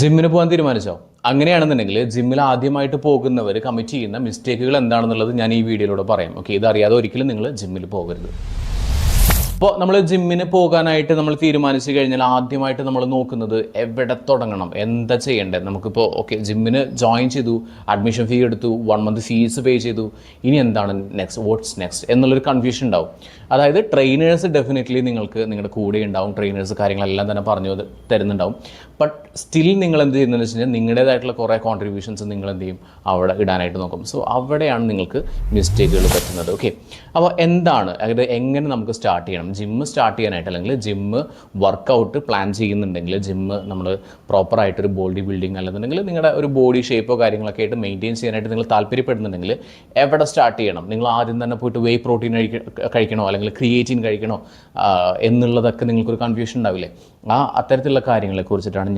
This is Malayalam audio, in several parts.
ജിമ്മിന് പോകാൻ തീരുമാനിച്ചോ? അങ്ങനെയാണെന്നുണ്ടെങ്കിൽ ജിമ്മിൽ ആദ്യമായിട്ട് പോകുന്നവർ കമ്മിറ്റ് ചെയ്യുന്ന മിസ്റ്റേക്കുകൾ എന്താണെന്നുള്ളത് ഞാൻ ഈ വീഡിയോയിലൂടെ പറയാം. ഓക്കെ ഇതറിയാതെ ഒരിക്കലും നിങ്ങൾ ജിമ്മിൽ പോകരുത്. ഇപ്പോൾ നമ്മൾ ജിമ്മിന് പോകാനായിട്ട് നമ്മൾ തീരുമാനിച്ചു കഴിഞ്ഞാൽ ആദ്യമായിട്ട് നമ്മൾ നോക്കുന്നത് എവിടെ തുടങ്ങണം? എന്താ ചെയ്യേണ്ടത്? നമുക്കിപ്പോൾ ഓക്കെ ജിമ്മിന് ജോയിൻ ചെയ്തു അഡ്മിഷൻ ഫീ എടുത്തു വൺ മന്ത് ഫീസ് പേ ചെയ്തു. ഇനി എന്താണ് നെക്സ്റ്റ് വാട്ട്സ് നെക്സ്റ്റ് എന്നുള്ളൊരു കൺഫ്യൂഷൻ ഉണ്ടാവും. അതായത് ട്രെയിനേഴ്സ് ഡെഫിനറ്റ്ലി നിങ്ങൾക്ക് നിങ്ങളുടെ കൂടെ ഉണ്ടാവും. ട്രെയിനേഴ്സ് കാര്യങ്ങളെല്ലാം തന്നെ പറഞ്ഞു തരുന്നുണ്ടാവും. ബട്ട് സ്റ്റിൽ നിങ്ങൾ എന്ത് ചെയ്യുന്നതെന്ന് വെച്ച് കഴിഞ്ഞാൽ നിങ്ങളുടേതായിട്ടുള്ള കുറേ കോൺട്രിബ്യൂഷൻസ് നിങ്ങൾ എന്ത് ചെയ്യും? അവിടെ ഇടാനായിട്ട് നോക്കും. സോ അവിടെയാണ് നിങ്ങൾക്ക് മിസ്റ്റേക്കുകൾ പറ്റുന്നത്. ഓക്കെ അപ്പോൾ എന്താണ്? അതായത് എങ്ങനെ നമുക്ക് സ്റ്റാർട്ട് ചെയ്യണം? ജിമ്മ് സ്റ്റാർട്ട് ചെയ്യാനായിട്ട് അല്ലെങ്കിൽ ജിമ്മ് വർക്കൗട്ട് പ്ലാൻ ചെയ്യുന്നുണ്ടെങ്കിൽ ജിമ്മ് നമ്മൾ പ്രോപ്പറായിട്ടൊരു ബോഡി ബിൽഡിംഗ് അല്ലെന്നുണ്ടെങ്കിൽ നിങ്ങളുടെ ഒരു ബോഡി ഷേപ്പോ കാര്യങ്ങളൊക്കെ ആയിട്ട് മെയിന്റെയിൻ ചെയ്യാനായിട്ട് നിങ്ങൾ താല്പര്യപ്പെടുന്നുണ്ടെങ്കിൽ എവിടെ സ്റ്റാർട്ട് ചെയ്യണം? നിങ്ങൾ ആദ്യം തന്നെ പോയിട്ട് വേ പ്രോട്ടീൻ കഴിക്കണോ? അല്ലെങ്കിൽ ക്രിയേറ്റിൻ കഴിക്കണോ? എന്നുള്ളതൊക്കെ നിങ്ങൾക്കൊരു കൺഫ്യൂഷൻ ഉണ്ടാവില്ലേ? ആ അത്തരത്തിലുള്ള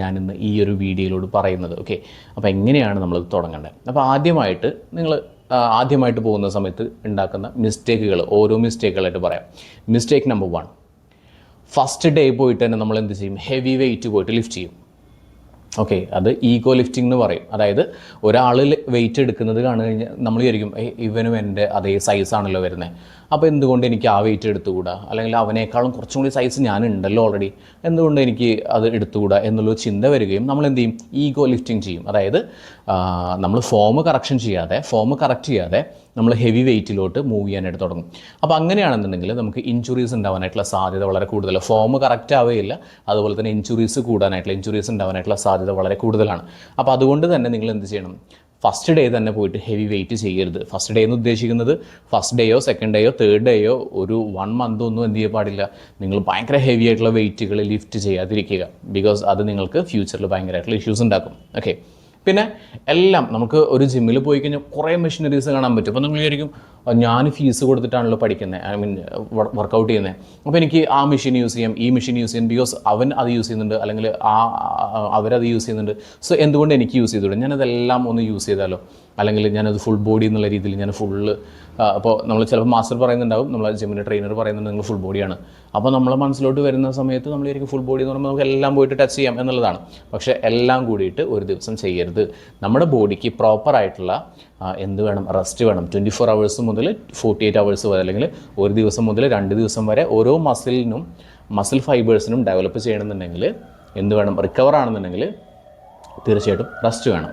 ഞാൻ ഇന്ന് ഈ ഒരു വീഡിയോയിലൂടെ പറയുന്നത്. ഓക്കെ അപ്പോൾ എങ്ങനെയാണ് നമ്മളത് തുടങ്ങേണ്ടത്? അപ്പോൾ ആദ്യമായിട്ട് നിങ്ങൾ ആദ്യമായിട്ട് പോകുന്ന സമയത്ത് ഉണ്ടാക്കുന്ന മിസ്റ്റേക്കുകൾ ഓരോ മിസ്റ്റേക്കുകളായിട്ട് പറയാം. Mistake number one first day പോയിട്ട് തന്നെ നമ്മൾ എന്ത് ചെയ്യും? ഹെവി വെയിറ്റ് പോയിട്ട് ലിഫ്റ്റ് ചെയ്യും. ഓക്കെ അത് ഈഗോ ലിഫ്റ്റിംഗ് എന്ന് പറയും. അതായത് ഒരാൾ വെയിറ്റ് എടുക്കുന്നത് കാണു കഴിഞ്ഞാൽ നമ്മൾ വിചാരിക്കും ഇവനും എന്റെ അതേ സൈസാണല്ലോ വരുന്നത് അപ്പോൾ എന്തുകൊണ്ട് എനിക്ക് ആ വെയിറ്റ് എടുത്തുകൂടാ? അല്ലെങ്കിൽ അവനേക്കാളും കുറച്ചും കൂടി സൈസ് ഞാനുണ്ടല്ലോ ഓൾറെഡി എന്തുകൊണ്ട് എനിക്ക് അത് എടുത്തുകൂടാ എന്നുള്ളൊരു ചിന്ത വരികയും നമ്മൾ എന്ത് ചെയ്യും? ഈഗോ ലിഫ്റ്റിംഗ് ചെയ്യും. അതായത് നമ്മൾ ഫോം കറക്ഷൻ ചെയ്യാതെ ഫോം കറക്റ്റ് ചെയ്യാതെ നമ്മൾ ഹെവി വെയിറ്റിലോട്ട് മൂവ് ചെയ്യാനായിട്ട് തുടങ്ങും. അപ്പോൾ അങ്ങനെയാണെന്നുണ്ടെങ്കിൽ നമുക്ക് ഇഞ്ചുറീസ് ഉണ്ടാവാനായിട്ടുള്ള സാധ്യത വളരെ കൂടുതലാണ്. ഫോം കറക്റ്റ് ആവുകയില്ല അതുപോലെ തന്നെ ഇഞ്ചുറീസ് കൂടാനായിട്ടുള്ള ഇഞ്ചുറീസ് ഉണ്ടാവാനായിട്ടുള്ള സാധ്യത വളരെ കൂടുതലാണ്. അപ്പോൾ അതുകൊണ്ട് തന്നെ നിങ്ങൾ എന്ത് ചെയ്യണം? ഫസ്റ്റ് ഡേ തന്നെ പോയിട്ട് ഹെവി വെയിറ്റ് ചെയ്യരുത്. ഫസ്റ്റ് ഡേ എന്ന് ഉദ്ദേശിക്കുന്നത് ഫസ്റ്റ് ഡേയോ സെക്കൻഡ് ഡേയോ തേർഡ് ഡേയോ ഒരു വൺ മന്ത് ഒന്നും എന്ത് ചെയ്യാൻ പാടില്ല. നിങ്ങൾ ഭയങ്കര ഹെവി ആയിട്ടുള്ള വെയിറ്റുകൾ ലിഫ്റ്റ് ചെയ്യാതിരിക്കുക. ബിക്കോസ് അത് നിങ്ങൾക്ക് ഫ്യൂച്ചറിൽ ഭയങ്കരമായിട്ടുള്ള ഇഷ്യൂസ് ഉണ്ടാക്കും. ഓക്കെ പിന്നെ എല്ലാം നമുക്ക് ഒരു ജിമ്മിൽ പോയി കഴിഞ്ഞാൽ കുറേ മെഷീനറീസ് കാണാൻ പറ്റും. അപ്പോൾ നിങ്ങൾ വിചാരിക്കും ഞാൻ ഫീസ് കൊടുത്തിട്ടാണല്ലോ പഠിക്കുന്നത് ഐ മീൻ വർക്കൗട്ട് ചെയ്യുന്നത് അപ്പോൾ എനിക്ക് ആ മെഷീൻ യൂസ് ചെയ്യാം ഈ മെഷീൻ യൂസ് ചെയ്യാം ബിക്കോസ് അവൻ അത് യൂസ് ചെയ്യുന്നുണ്ട് അല്ലെങ്കിൽ ആ അവരത് യൂസ് ചെയ്യുന്നുണ്ട്. സോ എന്തുകൊണ്ട് എനിക്ക് യൂസ് ചെയ്തുകൂടെ? ഞാനതെല്ലാം ഒന്ന് യൂസ് ചെയ്താലോ? അല്ലെങ്കിൽ ഞാനത് ഫുൾ ബോഡി എന്നുള്ള രീതിയിൽ ഞാൻ ഫുള്ള് അപ്പോൾ നമ്മൾ ചിലപ്പോൾ മാസ്റ്റർ പറയുന്നുണ്ടാവും നമ്മൾ ജിമ്മിന്റെ ട്രെയിനർ പറയുന്നുണ്ട് നിങ്ങൾ ഫുൾ ബോഡിയാണ് അപ്പോൾ നമ്മളെ മനസ്സിലോട്ട് വരുന്ന സമയത്ത് നമ്മൾ ശരിക്കും ഫുൾ ബോഡി എന്ന് പറയുമ്പോൾ നമുക്ക് എല്ലാം പോയിട്ട് ടച്ച് ചെയ്യാം എന്നുള്ളതാണ്. പക്ഷേ എല്ലാം കൂടിയിട്ട് ഒരു ദിവസം ചെയ്യരുത്. നമ്മുടെ ബോഡിക്ക് പ്രോപ്പറായിട്ടുള്ള എന്ത് വേണം? റെസ്റ്റ് വേണം. ട്വന്റി ഫോർ അവേഴ്സ് മുതൽ ഫോർട്ടി എയ്റ്റ് അവേഴ്സ് വരെ അല്ലെങ്കിൽ ഒരു ദിവസം മുതൽ രണ്ട് ദിവസം വരെ ഓരോ മസിലിനും മസിൽ ഫൈബേഴ്സിനും ഡെവലപ്പ് ചെയ്യണമെന്നുണ്ടെങ്കിൽ എന്ത് വേണം? റിക്കവർ ആണെന്നുണ്ടെങ്കിൽ തീർച്ചയായിട്ടും റെസ്റ്റ് വേണം.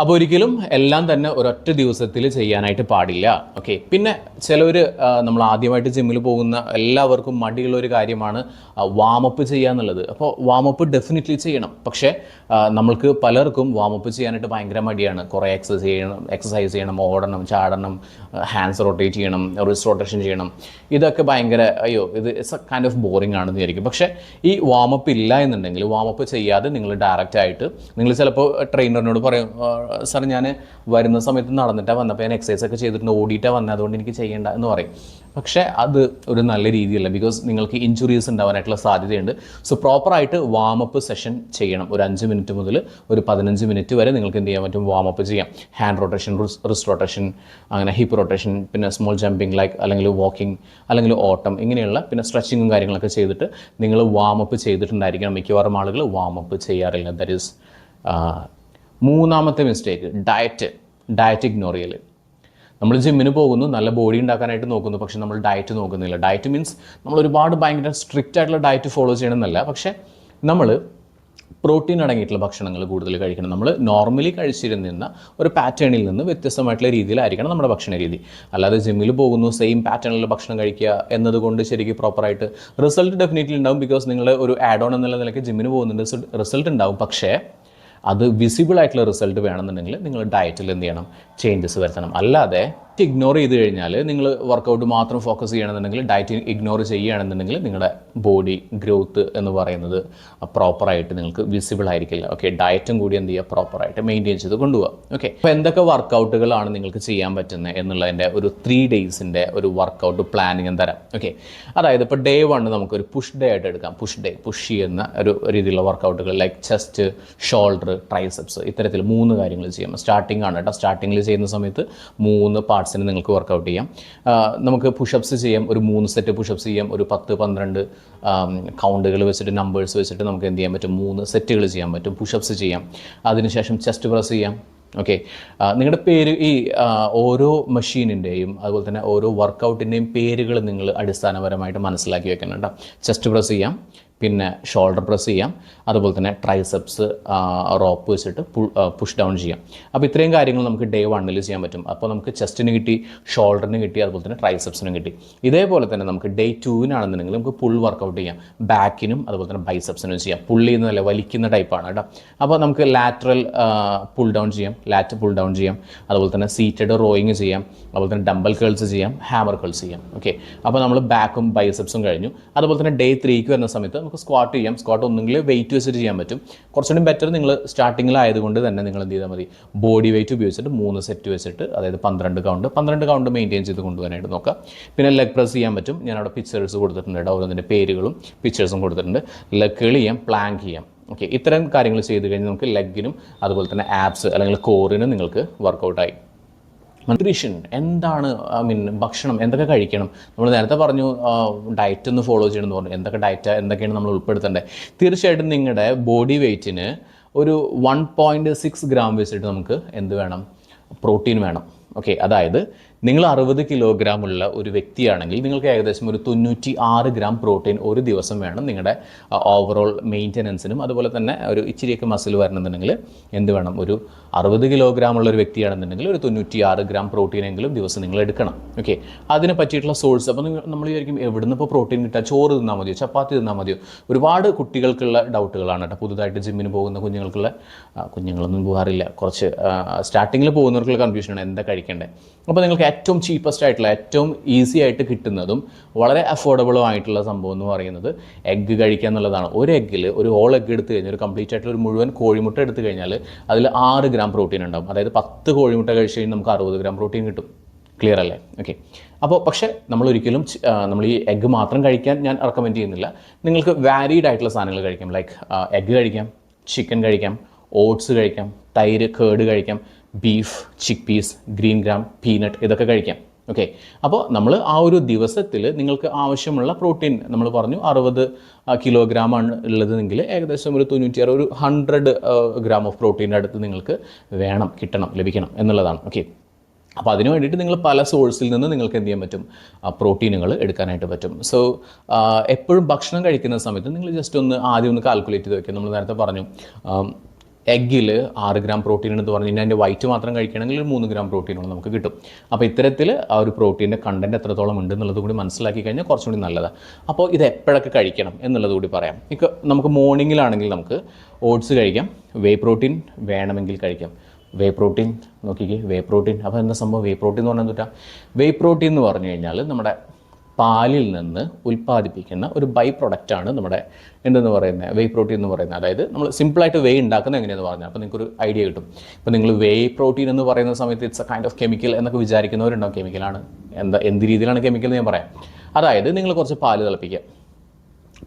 അപ്പോൾ ഒരിക്കലും എല്ലാം തന്നെ ഒരൊറ്റ ദിവസത്തിൽ ചെയ്യാനായിട്ട് പാടില്ല. ഓക്കെ. പിന്നെ ചിലവർ നമ്മൾ ആദ്യമായിട്ട് ജിമ്മിൽ പോകുന്ന എല്ലാവർക്കും മടിയുള്ള ഒരു കാര്യമാണ് വാമപ്പ് ചെയ്യുക എന്നുള്ളത്. അപ്പോൾ വാമപ്പ് ഡെഫിനറ്റ്ലി ചെയ്യണം. പക്ഷേ നമ്മൾക്ക് പലർക്കും വാമപ്പ് ചെയ്യാനായിട്ട് ഭയങ്കര മടിയാണ്. കുറേ എക്സസൈസ് ചെയ്യണം എക്സസൈസ് ചെയ്യണം ഓടണം ചാടണം ഹാൻഡ്സ് റൊട്ടേറ്റ് ചെയ്യണം റിസ്റ്റ് റൊട്ടേഷൻ ചെയ്യണം. ഇതൊക്കെ ഭയങ്കര അയ്യോ ഇത് it's a kind of boring ആണെന്ന് വിചാരിക്കും. പക്ഷേ ഈ വാമപ്പ് ഇല്ല എന്നുണ്ടെങ്കിൽ വാമപ്പ് ചെയ്യാതെ നിങ്ങൾ ഡയറക്റ്റ് ആയിട്ട് നിങ്ങൾ ചിലപ്പോൾ ട്രെയിനറിനോട് പറയും സാർ ഞാൻ വരുന്ന സമയത്ത് നടന്നിട്ടാണ് വന്നപ്പോൾ ഞാൻ എക്സസൈസ് ഒക്കെ ചെയ്തിട്ടുണ്ട് ഓടിയിട്ടാണ് വന്നത് അതുകൊണ്ട് എനിക്ക് ചെയ്യേണ്ട എന്ന് പറയും. പക്ഷേ അത് ഒരു നല്ല രീതിയല്ല ബിക്കോസ് നിങ്ങൾക്ക് ഇഞ്ചുറീസ് ഉണ്ടാവാനായിട്ടുള്ള സാധ്യതയുണ്ട്. സോ പ്രോപ്പറായിട്ട് വാമപ്പ് സെഷൻ ചെയ്യണം. ഒരു അഞ്ച് മിനിറ്റ് മുതൽ ഒരു പതിനഞ്ച് മിനിറ്റ് വരെ നിങ്ങൾക്ക് എന്ത് ചെയ്യാൻ പറ്റും? വാമപ്പ് ചെയ്യാം. ഹാൻഡ് റൊട്ടേഷൻ റിസ്റ്റ് റൊട്ടേഷൻ അങ്ങനെ ഹിപ്പ് റൊട്ടേഷൻ പിന്നെ സ്മോൾ ജമ്പിങ് ലൈക്ക് അല്ലെങ്കിൽ വാക്കിംഗ് അല്ലെങ്കിൽ ഓട്ടം ഇങ്ങനെയുള്ള പിന്നെ സ്ട്രെച്ചിങ്ങും കാര്യങ്ങളൊക്കെ ചെയ്തിട്ട് നിങ്ങൾ വാമപ്പ് ചെയ്തിട്ടുണ്ടായിരിക്കണം. മിക്കവാറും ആളുകൾ വാമപ്പ് ചെയ്യാറില്ല. ദറ്റ് ഈസ് മൂന്നാമത്തെ മിസ്റ്റേക്ക് ഡയറ്റ് ഡയറ്റ് ഇഗ്നോർ ചെയ്യൽ നമ്മൾ ജിമ്മിന് പോകുന്നു നല്ല ബോഡി ഉണ്ടാക്കാനായിട്ട് നോക്കുന്നു പക്ഷേ നമ്മൾ ഡയറ്റ് നോക്കുന്നില്ല. ഡയറ്റ് മീൻസ് നമ്മൾ ഒരുപാട് ഭയങ്കര സ്ട്രിക്റ്റ് ആയിട്ടുള്ള ഡയറ്റ് ഫോളോ ചെയ്യണമെന്നല്ല പക്ഷേ നമ്മൾ പ്രോട്ടീൻ അടങ്ങിയിട്ടുള്ള ഭക്ഷണങ്ങൾ കൂടുതൽ കഴിക്കണം. നമ്മൾ നോർമലി കഴിച്ചിരുന്ന ഒരു പാറ്റേണിൽ നിന്ന് വ്യത്യസ്തമായിട്ടുള്ള രീതിയിലായിരിക്കണം നമ്മുടെ ഭക്ഷണ രീതി. അല്ലാതെ ജിമ്മിൽ പോകുന്നു സെയിം പാറ്റേണിലുള്ള ഭക്ഷണം കഴിക്കുക എന്നതുകൊണ്ട് ശരിക്കും പ്രോപ്പറായിട്ട് റിസൾട്ട് ഡെഫിനറ്റ്ലി ഉണ്ടാവും ബിക്കോസ് നിങ്ങൾ ഒരു ആഡ് ഓൺ എന്നുള്ള നിലയ്ക്ക് ജിമ്മിന് പോകുന്നുണ്ട് റിസൾട്ട് ഉണ്ടാവും. പക്ഷേ അത് വിസിബിൾ ആയിട്ടുള്ള റിസൾട്ട് വേണമെന്നുണ്ടെങ്കിൽ നിങ്ങൾ ഡയറ്റിൽ എന്ത് ചെയ്യണം? ചേഞ്ചസ് വരുത്തണം. അല്ലാതെ ഇഗ്നോർ ചെയ്ത് കഴിഞ്ഞാൽ നിങ്ങൾ വർക്കൗട്ട് മാത്രം ഫോക്കസ് ചെയ്യണമെന്നുണ്ടെങ്കിൽ ഡയറ്റ് ഇഗ്നോർ ചെയ്യുകയാണെന്നുണ്ടെങ്കിൽ നിങ്ങളുടെ ബോഡി ഗ്രോത്ത് എന്ന് പറയുന്നത് പ്രോപ്പറായിട്ട് നിങ്ങൾക്ക് വിസിബിൾ ആയിരിക്കില്ല. ഓക്കെ ഡയറ്റും കൂടി എന്ത് ചെയ്യുക? പ്രോപ്പറായിട്ട് മെയിന്റെയിൻ ചെയ്ത് കൊണ്ടുപോകാം ഓക്കെ അപ്പോൾ എന്തൊക്കെ വർക്കൗട്ടുകളാണ് നിങ്ങൾക്ക് ചെയ്യാൻ പറ്റുന്നത് എന്നുള്ളതിന്റെ ഒരു ത്രീ ഡേയ്സിന്റെ ഒരു വർക്കൗട്ട് പ്ലാനിങ് ഞാൻ തരാം. ഓക്കെ അതായത് ഇപ്പോൾ ഡേ വൺ നമുക്കൊരു പുഷ് ഡേ ആയിട്ട് എടുക്കാം. പുഷ് ഡേ പുഷ് ചെയ്യുന്ന ഒരു രീതിയിലുള്ള വർക്കൗട്ടുകൾ ലൈക്ക് ചെസ്റ്റ് ഷോൾഡർ ട്രൈസെപ്സ് ഇത്തരത്തിൽ മൂന്ന് കാര്യങ്ങൾ ചെയ്യാം. സ്റ്റാർട്ടിംഗ് ആണ് കേട്ടോ. സ്റ്റാർട്ടിങ്ങിൽ ചെയ്യുന്ന സമയത്ത് മൂന്ന് പാർട്ട് പാർട്സിന് നിങ്ങൾക്ക് വർക്കൗട്ട് ചെയ്യാം. നമുക്ക് പുഷപ്സ് ചെയ്യാം ഒരു മൂന്ന് സെറ്റ് പുഷപ്സ് ചെയ്യാം ഒരു പത്ത് പന്ത്രണ്ട് കൗണ്ടുകൾ വെച്ചിട്ട് നമ്പേഴ്സ് വെച്ചിട്ട് നമുക്ക് എന്ത് ചെയ്യാൻ പറ്റും? മൂന്ന് സെറ്റുകൾ ചെയ്യാൻ പറ്റും പുഷപ്സ് ചെയ്യാം. അതിനുശേഷം ചെസ്റ്റ് പ്രസ് ചെയ്യാം. ഓക്കെ നിങ്ങളുടെ പേര് ഈ ഓരോ മെഷീനിന്റെയും അതുപോലെ തന്നെ ഓരോ വർക്കൗട്ടിന്റെയും പേരുകൾ നിങ്ങൾ അടിസ്ഥാനപരമായിട്ട് മനസ്സിലാക്കി വെക്കണം കേട്ടോ ചെസ്റ്റ് പ്രസ് ചെയ്യാം. പിന്നെ ഷോൾഡർ പ്രസ് ചെയ്യാം. അതുപോലെ തന്നെ ട്രൈസെപ്സ് റോപ്പ് വെച്ചിട്ട് പുഷ് ഡൗൺ ചെയ്യാം. അപ്പോൾ ഇത്രയും കാര്യങ്ങൾ നമുക്ക് ഡേ വണ്ണിൽ ചെയ്യാൻ പറ്റും. അപ്പോൾ നമുക്ക് ചെസ്റ്റിന് കിട്ടി ഷോൾഡറിന് കിട്ടി അതുപോലെ തന്നെ ട്രൈസെപ്സിനും കിട്ടി. ഇതേപോലെ തന്നെ നമുക്ക് ഡേ ടൂവിനാണെന്നുണ്ടെങ്കിൽ നമുക്ക് പുൾ വർക്കൗട്ട് ചെയ്യാം. ബാക്കിനും അതുപോലെ തന്നെ ബൈസെപ്സിനും ചെയ്യാം. പുള്ളി ചെയ്യുന്നതല്ല വലിക്കുന്ന ടൈപ്പാണ് കേട്ടോ. അപ്പോൾ നമുക്ക് ലാറ്ററൽ പുൾ ഡൗൺ ചെയ്യാം. ലാറ്റ് പുൾ ഡൗൺ ചെയ്യാം. അതുപോലെ തന്നെ സീറ്റഡ് റോയിങ് ചെയ്യാം. അതുപോലെ തന്നെ ഡംബൽ കേൾസ് ചെയ്യാം. ഹാമർ കേൾസ് ചെയ്യാം. ഓക്കെ അപ്പോൾ നമ്മൾ ബാക്കും ബൈസെപ്സും കഴിഞ്ഞു. അതുപോലെ തന്നെ ഡേ ത്രീക്ക് വരുന്ന സമയത്ത് നമുക്ക് സ്ക്വാട്ട് ചെയ്യാം. സ്ക്വാട്ട് ഒന്നുകിൽ വെയിറ്റ് വെച്ചിട്ട് ചെയ്യാൻ പറ്റും. കുറച്ചുകൂടി ബെറ്റർ നിങ്ങൾ സ്റ്റാർട്ടിങ്ങിലായതുകൊണ്ട് തന്നെ നിങ്ങൾ എന്ത് ചെയ്താൽ മതി. ബോഡി വെയിറ്റ് ഉപയോഗിച്ചിട്ട് മൂന്ന് സെറ്റ് വെച്ചിട്ട് അതായത് പന്ത്രണ്ട് കൗണ്ട് പന്ത്രണ്ട് കൗണ്ട് മെയിന്റെയിൻ ചെയ്ത് കൊണ്ടുപോകാനായിട്ട് നോക്കാം. പിന്നെ ലെഗ് പ്രസ് ചെയ്യാൻ പറ്റും. ഞാൻ അവിടെ പിക്ചേഴ്സ് കൊടുത്തിട്ടുണ്ട് ഓരോന്നിന്റെ പേരുകളും പിക്ചേഴ്സും കൊടുത്തിട്ടുണ്ട്. ലെഗ് ചെയ്യാം പ്ലാങ്ക് ചെയ്യാം. ഓക്കെ ഇത്തരം കാര്യങ്ങൾ ചെയ്ത് കഴിഞ്ഞാൽ നമുക്ക് ലെഗിനും അതുപോലെ തന്നെ ആപ്സ് അല്ലെങ്കിൽ കോറിനും നിങ്ങൾക്ക് വർക്കൗട്ടായി ന്യൂട്രീഷൻ എന്താണ് ഐ മീൻ ഭക്ഷണം എന്തൊക്കെ കഴിക്കണം? നമ്മൾ നേരത്തെ പറഞ്ഞു ഡയറ്റ് ഒന്ന് ഫോളോ ചെയ്യണം എന്ന് പറഞ്ഞു. എന്തൊക്കെ ഡയറ്റ് എന്തൊക്കെയാണ് നമ്മൾ ഉൾപ്പെടുത്തേണ്ടത്? തീർച്ചയായിട്ടും നിങ്ങളുടെ ബോഡി വെയ്റ്റിന് ഒരു വൺ പോയിന്റ് സിക്സ് ഗ്രാം വെച്ചിട്ട് നമുക്ക് എന്ത് വേണം? പ്രോട്ടീൻ വേണം. ഓക്കെ അതായത് നിങ്ങൾ അറുപത് കിലോഗ്രാം ഉള്ള ഒരു വ്യക്തിയാണെങ്കിൽ നിങ്ങൾക്ക് ഏകദേശം ഒരു തൊണ്ണൂറ്റി ആറ് ഗ്രാം പ്രോട്ടീൻ ഒരു ദിവസം വേണം നിങ്ങളുടെ ഓവറോൾ മെയിന്റനൻസിനും അതുപോലെ തന്നെ ഒരു ഇച്ചിരിയൊക്കെ മസിൽ വരണമെന്നുണ്ടെങ്കിൽ എന്ത് വേണം? ഒരു അറുപത് കിലോഗ്രാം ഉള്ള ഒരു വ്യക്തിയാണെന്നുണ്ടെങ്കിൽ ഒരു തൊണ്ണൂറ്റി ആറ് ഗ്രാം പ്രോട്ടീനെങ്കിലും ദിവസം നിങ്ങൾ എടുക്കണം. ഓക്കെ അതിനെ പറ്റിയിട്ടുള്ള സോഴ്സ് അപ്പോൾ നമ്മൾ വിചാരിക്കും എവിടുന്ന് ഇപ്പോൾ പ്രോട്ടീൻ കിട്ടുക ചോറ് തിന്നാൽ മതിയോ? ചപ്പാത്തി തിന്നാൽ മതിയോ? ഒരുപാട് കുട്ടികൾക്കുള്ള ഡൗട്ടുകളാണ് കേട്ടോ. പുതുതായിട്ട് ജിമ്മിന് പോകുന്ന കുഞ്ഞുങ്ങൾക്കുള്ള കുഞ്ഞുങ്ങളൊന്നും പോകാറില്ല. കുറച്ച് സ്റ്റാർട്ടിങ്ങിൽ പോകുന്നവർക്കുള്ള കൺഫ്യൂഷനാണ് എന്താ കഴിക്കേണ്ടത് അപ്പോൾ നിങ്ങൾക്ക് ഏറ്റവും ചീപ്പസ്റ്റ് ആയിട്ടുള്ള ഏറ്റവും ഈസി ആയിട്ട് കിട്ടുന്നതും വളരെ അഫോർഡബിളും ആയിട്ടുള്ള സംഭവം എന്ന് പറയുന്നത് എഗ്ഗ് കഴിക്കുക എന്നുള്ളതാണ്. ഒരു എഗ്ഗിൽ ഒരു ഹോൾ എഗ്ഗ് എടുത്തു കഴിഞ്ഞാൽ ഒരു കംപ്ലീറ്റ് ആയിട്ടുള്ള ഒരു മുഴുവൻ കോഴിമുട്ട എടുത്തു കഴിഞ്ഞാൽ അതിൽ ആറ് ഗ്രാം പ്രോട്ടീൻ ഉണ്ടാവും. അതായത് പത്ത് കോഴിമുട്ട കഴിച്ച് കഴിഞ്ഞാൽ നമുക്ക് അറുപത് ഗ്രാം പ്രോട്ടീൻ കിട്ടും. ക്ലിയർ അല്ലേ? ഓക്കെ അപ്പോൾ പക്ഷേ നമ്മൾ ഒരിക്കലും നമ്മൾ ഈ എഗ്ഗ് മാത്രം കഴിക്കാൻ ഞാൻ റെക്കമെൻഡ് ചെയ്യുന്നില്ല. നിങ്ങൾക്ക് വാരീഡ് ആയിട്ടുള്ള സാധനങ്ങൾ കഴിക്കാം. ലൈക്ക് എഗ്ഗ് കഴിക്കാം ചിക്കൻ കഴിക്കാം ഓട്സ് കഴിക്കാം തൈര് കേട് കഴിക്കാം. Beef chick peas green gram peanut ഇതൊക്കെ കഴിക്കാം. ഓക്കെ? അപ്പോൾ നമ്മൾ ആ ഒരു ദിവസത്തിൽ നിങ്ങൾക്ക് ആവശ്യമുള്ള പ്രോട്ടീൻ നമ്മൾ പറഞ്ഞു അറുപത് കിലോഗ്രാമാണ് ഉള്ളതെങ്കിൽ ഏകദേശം ഒരു തൊണ്ണൂറ്റിയാറ് ഒരു ഹൺഡ്രഡ് ഗ്രാം ഓഫ് പ്രോട്ടീന്റെ അടുത്ത് നിങ്ങൾക്ക് വേണം കിട്ടണം ലഭിക്കണം എന്നുള്ളതാണ്. ഓക്കെ? അപ്പോൾ അതിന് വേണ്ടിയിട്ട് നിങ്ങൾ പല സോഴ്സിൽ നിന്ന് നിങ്ങൾക്ക് എന്ത് ചെയ്യാൻ പറ്റും? പ്രോട്ടീനുകൾ എടുക്കാനായിട്ട് പറ്റും. സോ എപ്പോഴും ഭക്ഷണം കഴിക്കുന്ന സമയത്ത് നിങ്ങൾ ജസ്റ്റ് ഒന്ന് ആദ്യം ഒന്ന് കാൽക്കുലേറ്റ് ചെയ്ത് വയ്ക്കുക നമ്മൾ നേരത്തെ പറഞ്ഞു എഗ്ഗിൽ ആറ് ഗ്രാം പ്രോട്ടീൻ എന്ന് പറഞ്ഞു. കഴിഞ്ഞാൽ അതിന്റെ വൈറ്റ് മാത്രം കഴിക്കണമെങ്കിൽ ഒരു മൂന്ന് ഗ്രാം പ്രോട്ടീനോളം നമുക്ക് കിട്ടും. അപ്പോൾ ഇത്തരത്തിൽ ആ ഒരു പ്രോട്ടീന്റെ കണ്ടന്റ് എത്രത്തോളം ഉണ്ട് എന്നുള്ളത് കൂടി മനസ്സിലാക്കി കഴിഞ്ഞാൽ കുറച്ചും കൂടി നല്ലതാണ് അപ്പോൾ ഇത് എപ്പോഴൊക്കെ കഴിക്കണം എന്നുള്ളത് കൂടി പറയാം. ഇപ്പോൾ നമുക്ക് മോർണിംഗിലാണെങ്കിൽ നമുക്ക് ഓട്സ് കഴിക്കാം വേ പ്രോട്ടീൻ വേണമെങ്കിൽ കഴിക്കാം. വേ പ്രോട്ടീൻ നോക്കിക്കേ വേ പ്രോട്ടീൻ അപ്പോൾ എന്താ സംഭവം? വേ പ്രോട്ടീൻ എന്ന് പറഞ്ഞാൽ എന്താ വേ പ്രോട്ടീൻ എന്ന് പറഞ്ഞു കഴിഞ്ഞാൽ നമ്മുടെ പാലിൽ നിന്ന് ഉൽപ്പാദിപ്പിക്കുന്ന ഒരു ബൈ പ്രൊഡക്റ്റാണ് നമ്മുടെ എന്തെന്ന് പറയുന്നത് വേ പ്രോട്ടീൻ എന്ന് പറയുന്നത്. അതായത് നമ്മൾ സിമ്പിളായിട്ട് വേ ഉണ്ടാക്കുന്നത് എങ്ങനെയെന്ന് പറഞ്ഞാൽ അപ്പോൾ നിങ്ങൾക്കൊരു ഐഡിയ കിട്ടും. ഇപ്പോൾ നിങ്ങൾ വേ പ്രോട്ടീൻ എന്ന് പറയുന്ന സമയത്ത് it's a kind of chemical എന്നൊക്കെ വിചാരിക്കുന്നവരുണ്ടാവും കെമിക്കലാണ് എന്താ എന്ത് രീതിയിലാണ് കെമിക്കൽ എന്ന് ഞാൻ പറയാം. അതായത് നിങ്ങൾ കുറച്ച് പാൽ തിളപ്പിക്കുക.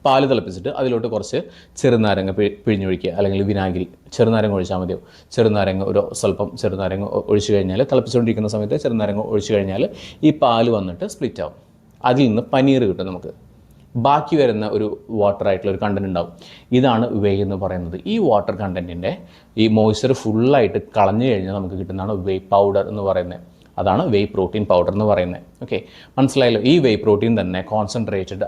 പാൽ തിളപ്പിച്ചിട്ട് അതിലോട്ട് കുറച്ച് ചെറുനാരങ്ങ പിഴി പിഴിഞ്ഞൊഴിക്കുക. അല്ലെങ്കിൽ വിനാഗിരി ചെറുനാരങ്ങ ഒഴിച്ചാൽ മതിയോ? ചെറുനാരങ്ങ ഒരു സ്വല്പം ചെറുനാരങ്ങ ഒഴിച്ച് കഴിഞ്ഞാൽ തിളപ്പിച്ചുകൊണ്ടിരിക്കുന്ന സമയത്ത് ചെറുനാരങ്ങ ഒഴിച്ചു കഴിഞ്ഞാൽ ഈ പാൽ വന്നിട്ട് സ്പ്ലിറ്റ് ആവും. അതിൽ നിന്ന് പനീർ കിട്ടും നമുക്ക്. ബാക്കി വരുന്ന ഒരു വാട്ടർ ആയിട്ടുള്ള ഒരു കണ്ടന്റ് ഉണ്ടാവും. ഇതാണ് വേ എന്ന് പറയുന്നത്. ഈ വാട്ടർ കണ്ടന്റിന്റെ ഈ മോയ്സ്ചർ ഫുള്ളായിട്ട് കളഞ്ഞു കഴിഞ്ഞാൽ നമുക്ക് കിട്ടുന്നതാണ് വേ പൗഡർ എന്ന് പറയുന്നത്. അതാണ് വേ പ്രോട്ടീൻ പൗഡർ എന്ന് പറയുന്നത്. ഓക്കെ മനസ്സിലായല്ലോ? ഈ വേ പ്രോട്ടീൻ തന്നെ കോൺസെൻട്രേറ്റഡ്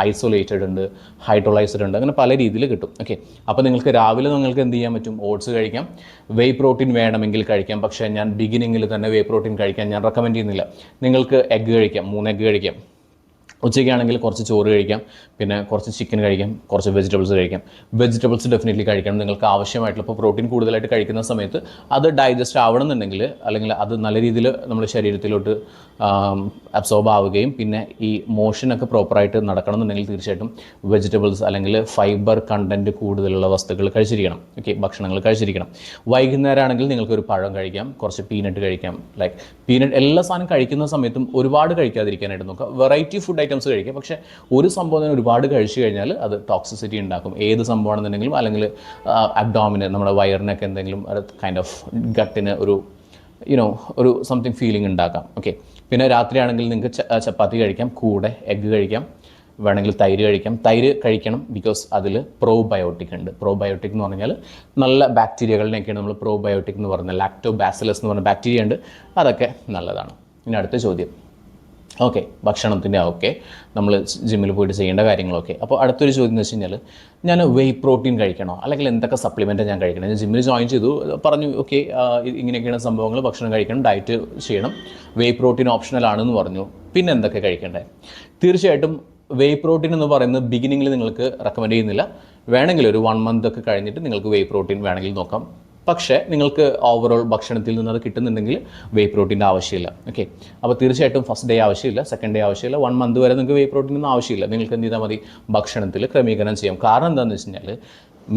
ഐസൊലേറ്റഡ് ഉണ്ട് ഹൈഡ്രോളൈസ്ഡ് ഉണ്ട് അങ്ങനെ പല രീതിയിൽ കിട്ടും. ഓക്കെ അപ്പോൾ നിങ്ങൾക്ക് രാവിലെ നിങ്ങൾക്ക് എന്ത് ചെയ്യാൻ പറ്റും? ഓട്സ് കഴിക്കാം. വേ പ്രോട്ടീൻ വേണമെങ്കിൽ കഴിക്കാം. പക്ഷേ ഞാൻ ബിഗിനിങ്ങിൽ തന്നെ വേ പ്രോട്ടീൻ കഴിക്കാൻ ഞാൻ റെക്കമെൻഡ് ചെയ്യുന്നില്ല. നിങ്ങൾക്ക് എഗ്ഗ് കഴിക്കാം മൂന്ന് എഗ്ഗ് കഴിക്കാം. ഉച്ചയ്ക്കാണെങ്കിൽ കുറച്ച് ചോറ് കഴിക്കാം പിന്നെ കുറച്ച് ചിക്കൻ കഴിക്കാം കുറച്ച് വെജിറ്റബിൾസ് കഴിക്കാം. വെജിറ്റബിൾസ് ഡെഫിനറ്റ്ലി കഴിക്കണം. നിങ്ങൾക്ക് ആവശ്യമായിട്ടുള്ള ഇപ്പോൾ പ്രോട്ടീൻ കൂടുതലായിട്ട് കഴിക്കുന്ന സമയത്ത് അത് ഡൈജസ്റ്റ് ആവണമെന്നുണ്ടെങ്കിൽ അല്ലെങ്കിൽ അത് നല്ല രീതിയിൽ നമ്മുടെ ശരീരത്തിലോട്ട് അബ്സോർബ് ആവുകയും പിന്നെ ഈ മോഷനൊക്കെ പ്രോപ്പറായിട്ട് നടക്കണമെന്നുണ്ടെങ്കിൽ തീർച്ചയായിട്ടും വെജിറ്റബിൾസ് അല്ലെങ്കിൽ ഫൈബർ കണ്ടന്റ് കൂടുതലുള്ള വസ്തുക്കൾ കഴിച്ചിരിക്കണം. ഓക്കെ ഭക്ഷണങ്ങൾ കഴിച്ചിരിക്കണം. വൈകുന്നേരം ആണെങ്കിൽ നിങ്ങൾക്കൊരു പഴം കഴിക്കാം കുറച്ച് പീനട്ട് കഴിക്കാം. ലൈക്ക് പീനട്ട് എല്ലാ സാധനം കഴിക്കുന്ന സമയത്തും ഒരുപാട് കഴിക്കാതിരിക്കാനായിട്ട് നോക്കുക. വെറൈറ്റി ഫുഡ് ഐറ്റംസ് കഴിക്കുക. പക്ഷേ ഒരു സംഭവം തന്നെ ഒരുപാട് കഴിച്ചു കഴിഞ്ഞാൽ അത് ടോക്സിസിറ്റി ഉണ്ടാക്കും. ഏത് സംഭവമാണെന്നുണ്ടെങ്കിലും അല്ലെങ്കിൽ അബ്ഡോമിന് നമ്മുടെ വയറിനൊക്കെ എന്തെങ്കിലും കൈൻഡ് ഓഫ് ഗട്ടിന് ഒരു യുനോ ഒരു സംതിങ് ഫീലിംഗ് ഉണ്ടാക്കാം. ഓക്കെ പിന്നെ രാത്രിയാണെങ്കിൽ നിങ്ങൾക്ക് ചപ്പാത്തി കഴിക്കാം. കൂടെ എഗ്ഗ് കഴിക്കാം. വേണമെങ്കിൽ തൈര് കഴിക്കാം. തൈര് കഴിക്കണം ബിക്കോസ് അതിൽ പ്രോബയോട്ടിക് ഉണ്ട്. പ്രോബയോട്ടിക് എന്ന് പറഞ്ഞാൽ നല്ല ബാക്ടീരിയകളിനെയൊക്കെയാണ് നമ്മൾ പ്രോബയോട്ടിക് എന്ന് പറയുന്നത് ലാക്ടോ ബാസിലസ് എന്ന് പറഞ്ഞ ബാക്ടീരിയ ഉണ്ട്. അതൊക്കെ നല്ലതാണ്. ഇനി അടുത്ത ചോദ്യം. ഓക്കെ ഭക്ഷണത്തിന്റെ ഓക്കെ നമ്മൾ ജിമ്മിൽ പോയിട്ട് ചെയ്യേണ്ട കാര്യങ്ങളൊക്കെ അപ്പോൾ അടുത്തൊരു ചോദ്യം എന്ന് വെച്ച് കഴിഞ്ഞാൽ ഞാൻ വെയ് പ്രോട്ടീൻ കഴിക്കണോ? അല്ലെങ്കിൽ എന്തൊക്കെ സപ്ലിമെന്റ് ഞാൻ കഴിക്കണം? ഞാൻ ജിമ്മിൽ ജോയിൻ ചെയ്തു പറഞ്ഞു ഓക്കെ ഇങ്ങനെയൊക്കെയാണ് സംഭവങ്ങൾ ഭക്ഷണം കഴിക്കണം ഡയറ്റ് ചെയ്യണം. വെയ് പ്രോട്ടീൻ ഓപ്ഷണൽ ആണെന്ന് പറഞ്ഞു. പിന്നെ എന്തൊക്കെ കഴിക്കണ്ടേ? തീർച്ചയായിട്ടും വെയ് പ്രോട്ടീൻ എന്ന് പറയുന്നത് ബിഗിനിങ്ങിൽ നിങ്ങൾക്ക് റെക്കമെൻഡ് ചെയ്യുന്നില്ല. വേണമെങ്കിൽ ഒരു വൺ മന്ത് ഒക്കെ കഴിഞ്ഞിട്ട് നിങ്ങൾക്ക് വെയ് പ്രോട്ടീൻ വേണമെങ്കിൽ നോക്കാം. പക്ഷേ നിങ്ങൾക്ക് ഓവറോൾ ഭക്ഷണത്തിൽ നിന്ന് അത് കിട്ടുന്നുണ്ടെങ്കിൽ വേ പ്രോട്ടീന്റെ ആവശ്യമില്ല. ഓക്കെ അപ്പോൾ തീർച്ചയായിട്ടും ഫസ്റ്റ് ഡേ ആവശ്യമില്ല സെക്കൻഡ് ഡേ ആവശ്യമില്ല വൺ മന്ത് വരെ നിങ്ങൾക്ക് വേ പ്രോട്ടീൻ ഒന്നും ആവശ്യമില്ല. നിങ്ങൾക്ക് എന്ത് ചെയ്താൽ മതി? ഭക്ഷണത്തിൽ ക്രമീകരണം ചെയ്യാം. കാരണം എന്താണെന്ന് വെച്ച് കഴിഞ്ഞാൽ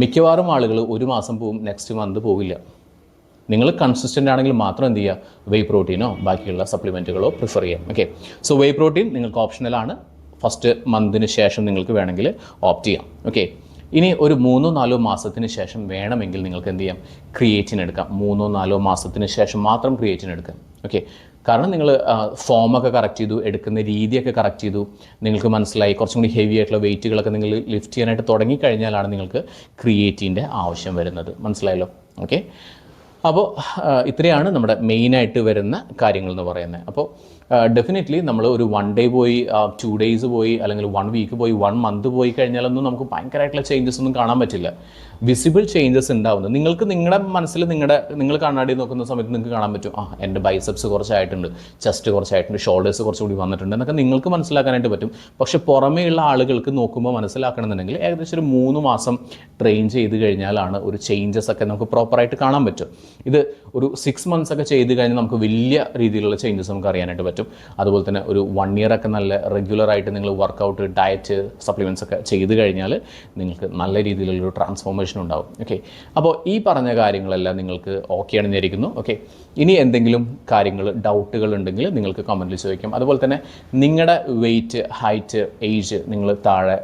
മിക്കവാറും ആളുകൾ ഒരു മാസം പോവും നെക്സ്റ്റ് മന്ത് പോവില്ല. നിങ്ങൾ കൺസിസ്റ്റന്റ് ആണെങ്കിൽ മാത്രം എന്ത് ചെയ്യുക? വേ പ്രോട്ടീനോ ബാക്കിയുള്ള സപ്ലിമെന്റുകളോ പ്രിഫർ ചെയ്യാം ഓക്കെ സോ വേ പ്രോട്ടീൻ നിങ്ങൾക്ക് ഓപ്ഷണലാണ് ഫസ്റ്റ് മന്തിന് ശേഷം നിങ്ങൾക്ക് വേണമെങ്കിൽ ഓപ്റ്റ് ചെയ്യാം. ഓക്കെ ഇനി ഒരു മൂന്നോ നാലോ മാസത്തിന് ശേഷം വേണമെങ്കിൽ നിങ്ങൾക്ക് എന്ത് ചെയ്യാം? ക്രിയേറ്റിൻ എടുക്കാം. മൂന്നോ നാലോ മാസത്തിന് ശേഷം മാത്രം ക്രിയേറ്റിൻ എടുക്കാം. ഓക്കെ കാരണം നിങ്ങൾ ഫോമൊക്കെ കറക്റ്റ് ചെയ്തു എടുക്കുന്ന രീതിയൊക്കെ കറക്റ്റ് ചെയ്തു. നിങ്ങൾക്ക് മനസ്സിലായി. കുറച്ചും കൂടി ഹെവി ആയിട്ടുള്ള വെയിറ്റുകളൊക്കെ നിങ്ങൾ ലിഫ്റ്റ് ചെയ്യാനായിട്ട് തുടങ്ങിക്കഴിഞ്ഞാലാണ് നിങ്ങൾക്ക് ക്രിയേറ്റിന്റെ ആവശ്യം വരുന്നത്. മനസ്സിലായല്ലോ? ഓക്കെ അപ്പോൾ ഇത്രയാണ് നമ്മുടെ മെയിനായിട്ട് വരുന്ന കാര്യങ്ങൾ എന്ന് പറയുന്നത് അപ്പോൾ ഡെഫിനറ്റ്ലി നമ്മൾ ഒരു വൺ ഡേ പോയി ടു ഡേയ്സ് പോയി അല്ലെങ്കിൽ വൺ വീക്ക് പോയി വൺ മന്ത് പോയി കഴിഞ്ഞാലൊന്നും നമുക്ക് ഭയങ്കരമായിട്ടുള്ള ചേഞ്ചസ് ഒന്നും കാണാൻ പറ്റില്ല. വിസിബിൾ ചേഞ്ചസ് ഉണ്ടാവുന്നത് നിങ്ങൾക്ക് നിങ്ങളുടെ മനസ്സിൽ നിങ്ങളുടെ നിങ്ങൾ കണ്ണാടി നോക്കുന്ന സമയത്ത് നിങ്ങൾക്ക് കാണാൻ പറ്റും. ആ എന്റെ ബൈസെപ്സ് കുറച്ചായിട്ടുണ്ട് ചെസ്റ്റ് കുറച്ചായിട്ടുണ്ട് ഷോൾഡേഴ്സ് കുറച്ചുകൂടി വന്നിട്ടുണ്ട് എന്നൊക്കെ നിങ്ങൾക്ക് മനസ്സിലാക്കാനായിട്ട് പറ്റും. പക്ഷേ പുറമേയുള്ള ആളുകൾക്ക് നോക്കുമ്പോൾ മനസ്സിലാക്കണമെന്നുണ്ടെങ്കിൽ ഏകദേശം ഒരു മൂന്ന് മാസം ട്രെയിൻ ചെയ്ത് കഴിഞ്ഞാലാണ് ഒരു ചേഞ്ചസ് ഒക്കെ നമുക്ക് പ്രോപ്പറായിട്ട് കാണാൻ പറ്റും. ഇത് ഒരു സിക്സ് മന്ത്സ് ഒക്കെ ചെയ്ത് കഴിഞ്ഞാൽ നമുക്ക് വലിയ രീതിയിലുള്ള ചേഞ്ചസ് നമുക്ക് അറിയാനായിട്ട് പറ്റും. അതുപോലെ തന്നെ ഒരു വൺ ഇയർ ഒക്കെ നല്ല റെഗുലർ ആയിട്ട് നിങ്ങൾ വർക്കൗട്ട് ഡയറ്റ് സപ്ലിമെന്റ്സ് ഒക്കെ ചെയ്ത് കഴിഞ്ഞാൽ നിങ്ങൾക്ക് നല്ല രീതിയിലുള്ളൊരു ട്രാൻസ്ഫോർമേഷൻ ഉണ്ടാവും. ഓക്കെ അപ്പോൾ ഈ പറഞ്ഞ കാര്യങ്ങളെല്ലാം നിങ്ങൾക്ക് ഓക്കെ ആണെന്ന് വിചാരിക്കുന്നു. ഓക്കെ ഇനി എന്തെങ്കിലും കാര്യങ്ങൾ ഡൗട്ടുകൾ ഉണ്ടെങ്കിൽ നിങ്ങൾക്ക് കമന്റിൽ ചോദിക്കാം. അതുപോലെ തന്നെ നിങ്ങളുടെ വെയിറ്റ് ഹൈറ്റ് ഏജ് നിങ്ങൾ താഴെ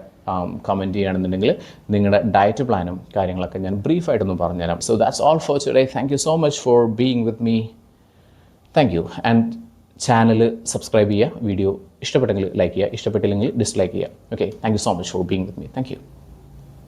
കമന്റ് ചെയ്യുകയാണെന്നുണ്ടെങ്കിൽ നിങ്ങളുടെ ഡയറ്റ് പ്ലാനും കാര്യങ്ങളൊക്കെ ഞാൻ ബ്രീഫായിട്ടൊന്ന് പറഞ്ഞുതരാം. So that's all for today thank you so much for being with me thank you and channel subscribe ചെയ്യുക വീഡിയോ ഇഷ്ടപ്പെട്ടെങ്കിൽ ലൈക്ക് ചെയ്യുക ഇഷ്ടപ്പെട്ടില്ലെങ്കിൽ ഡിസ്ലൈക്ക് ചെയ്യുക. Okay thank you so much for being with me thank you